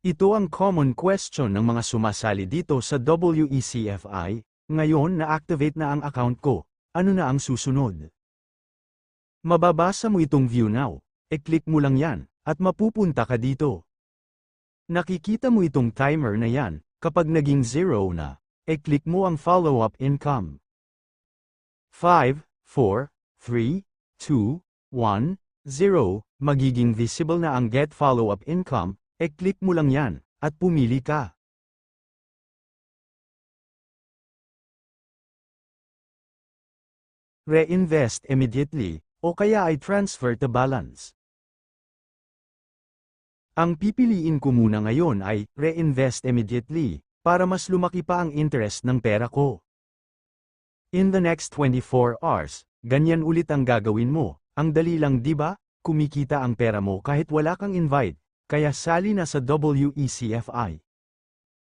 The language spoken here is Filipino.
Ito ang common question ng mga sumasali dito sa WECFI, ngayon na-activate na ang account ko, ano na ang susunod? Mababasa mo itong view now, e-click mo lang yan, at mapupunta ka dito. Nakikita mo itong timer na yan, kapag naging zero na, e-click mo ang follow-up income. 5, 4, 3, 2, 1, 0, magiging visible na ang get follow-up income, e-click mo lang yan, at pumili ka. Reinvest immediately, o kaya ay transfer to balance. Ang pipiliin ko muna ngayon ay reinvest immediately, para mas lumaki pa ang interest ng pera ko. In the next 24 hours, ganyan ulit ang gagawin mo, ang dali lang ba? Kumikita ang pera mo kahit wala kang invite, kaya sali na sa WECFI.